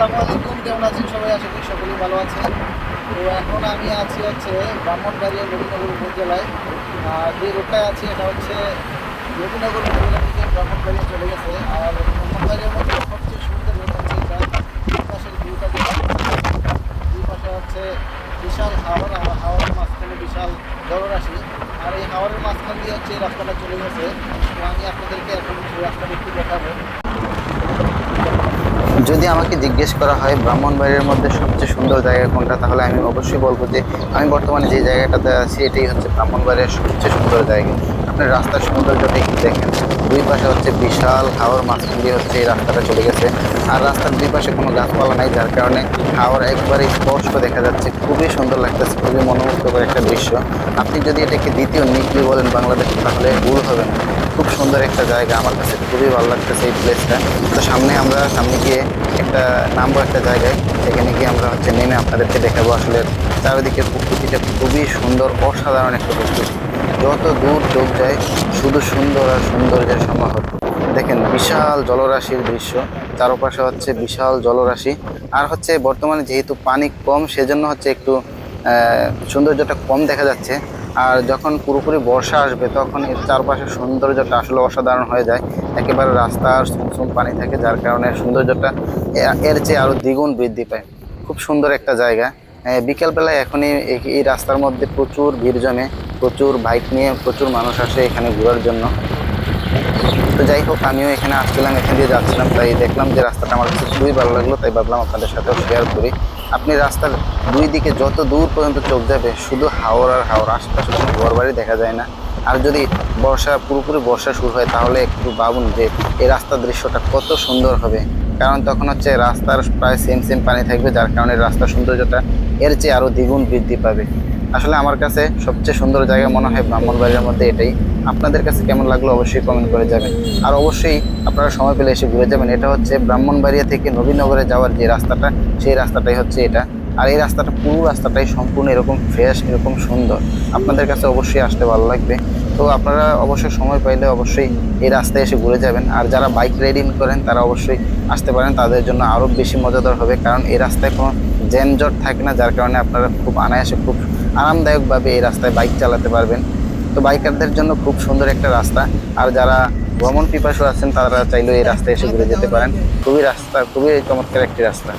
আসসালামু আলাইকুম কেমন আছেন সবাই? আশা করি সকলেই ভালো আছেন। তো এখন আমি আছি হচ্ছে ব্রাহ্মণবাড়িয়া নবীনগর উপজেলায়। আর যে রোডটায় আছি, এটা হচ্ছে নবীনগর উপজেলা থেকে ব্রাহ্মণবাড়িয়া চলে গেছে। আর ব্রাহ্মণবাড়িয়ার মধ্যে সবচেয়ে সুন্দর রোড হচ্ছে এটা দুই পাশের ভিউটা দুই পাশে হচ্ছে বিশাল হাওর আর হাওরের মাঝখানে বিশাল জলরাশি আর এই হাওরের মাঝখান দিয়ে হচ্ছে এই রাস্তাটা চলে গেছে। তো আমি আপনাদেরকে এখন সেই রাস্তাটা একটু দেখাবো। যদি আমাকে জিজ্ঞেস করা হয় ব্রাহ্মণবাড়ির মধ্যে সবচেয়ে সুন্দর জায়গা কোনটা, তাহলে আমি অবশ্যই বলব যে আমি বর্তমানে যে জায়গাটাতে আছি, এটাই হচ্ছে ব্রাহ্মণবাড়ির সবচেয়ে সুন্দর জায়গা। আপনার রাস্তার সৌন্দর্যটা একটু দেখেন। দুই পাশে হচ্ছে বিশাল হাওয়ার মাঝখান দিয়ে হচ্ছে এই রাস্তাটা চলে গেছে। আর রাস্তার দুই পাশে কোনো গাছপালা নাই, যার কারণে হাওয়ার একবারে স্পষ্ট দেখা যাচ্ছে। খুবই সুন্দর লাগতেছে, খুবই মনোমুগ্ধকর একটা দৃশ্য। আপনি যদি এটাকে দ্বিতীয় নিকলি বলেন বাংলাদেশে, তাহলে ভুল হবে না। খুব সুন্দর একটা জায়গা আমার কাছে, খুবই ভালো লাগতেছে এই প্লেসটা তো সামনে আমরা, সামনে গিয়ে একটা নামবো একটা জায়গায়, সেখানে গিয়ে আমরা হচ্ছে নেমে আপনাদেরকে দেখাবো আসলে চারিদিকে প্রকৃতিটা খুবই সুন্দর, অসাধারণ একটা প্রকৃতি। যত দূর চোখ যায়, শুধু সুন্দর আর সৌন্দর্যের সমাহার। দেখেন, বিশাল জলরাশির দৃশ্য চারপাশে হচ্ছে বিশাল জলরাশি। আর হচ্ছে বর্তমানে যেহেতু পানি কম, সেজন্য হচ্ছে একটু সৌন্দর্যটা কম দেখা যাচ্ছে। আর যখন পুরোপুরি বর্ষা আসবে, তখন এর চারপাশের সৌন্দর্যটা আসলে অসাধারণ হয়ে যায়। একেবারে রাস্তার সুমসুম পানি থাকে, যার কারণে সৌন্দর্যটা এর চেয়ে আরও দ্বিগুণ বৃদ্ধি পায়। খুব সুন্দর একটা জায়গা। বিকেলবেলায় এখনই এই রাস্তার মধ্যে প্রচুর ভিড় জমে, প্রচুর বাইক নিয়ে প্রচুর মানুষ আসে এখানে ঘোরার জন্য। তো যাই হোক, আমিও এখানে আসছিলাম, এখান দিয়ে যাচ্ছিলাম, তাই দেখলাম যে রাস্তাটা আমার কাছে খুবই ভালো লাগল, তাই ভাবলাম আপনাদের সাথেও শেয়ার করি। আপনি রাস্তার দুই দিকে যত দূর পর্যন্ত চোখ যাবে, শুধু হাওড় আর হাওড় আশেপাশে কোনো ঘর বাড়ি দেখা যায় না। আর যদি বর্ষা, পুরোপুরি বর্ষা শুরু হয়, তাহলে একটু ভাবুন যে এই রাস্তার দৃশ্যটা কত সুন্দর হবে। কারণ তখন হচ্ছে রাস্তার প্রায় সেম সেম পানি থাকবে, যার কারণে রাস্তার সৌন্দর্যটা এর চেয়ে আরও দ্বিগুণ বৃদ্ধি পাবে। আসলে আমার কাছে সবচেয়ে সুন্দর জায়গা মনে হয় ব্রাহ্মণবাড়ির মধ্যে এটাই। আপনাদের কাছে কেমন লাগল অবশ্যই কমেন্ট করে যাবেন আর অবশ্যই আপনারা সময় পেলে এসে ঘুরে যাবেন। এটা হচ্ছে ব্রাহ্মণবাড়িয়া থেকে নবীনগরে যাওয়ার যে রাস্তাটা, সেই রাস্তাটাই হচ্ছে এটা। আর এই রাস্তাটা, পুরো রাস্তাটাই সম্পূর্ণ এরকম ফ্রেশ এরকম সুন্দর। আপনাদের কাছে অবশ্যই আসতে ভালো লাগবে। তো আপনারা অবশ্যই সময় পাইলে অবশ্যই এই রাস্তায় এসে ঘুরে যাবেন। আর যারা বাইক রাইডিং করেন, তারা অবশ্যই আসতে পারেন। তাদের জন্য আরও বেশি মজাদার হবে। কারণ এই রাস্তায় কোনো জ্যামজট থাকে না, যার কারণে আপনারা খুব অনায়াসে খুব আরামদায়কভাবে এই রাস্তায় বাইক চালাতে পারবেন। তো বাইকারদের জন্য খুব সুন্দর একটা রাস্তা। আর যারা ভ্রমণ পিপাসু আছেন, তারা চাইলেও এই রাস্তায় এসে ঘুরে যেতে পারেন। খুবই রাস্তা, খুবই চমৎকার একটি রাস্তা।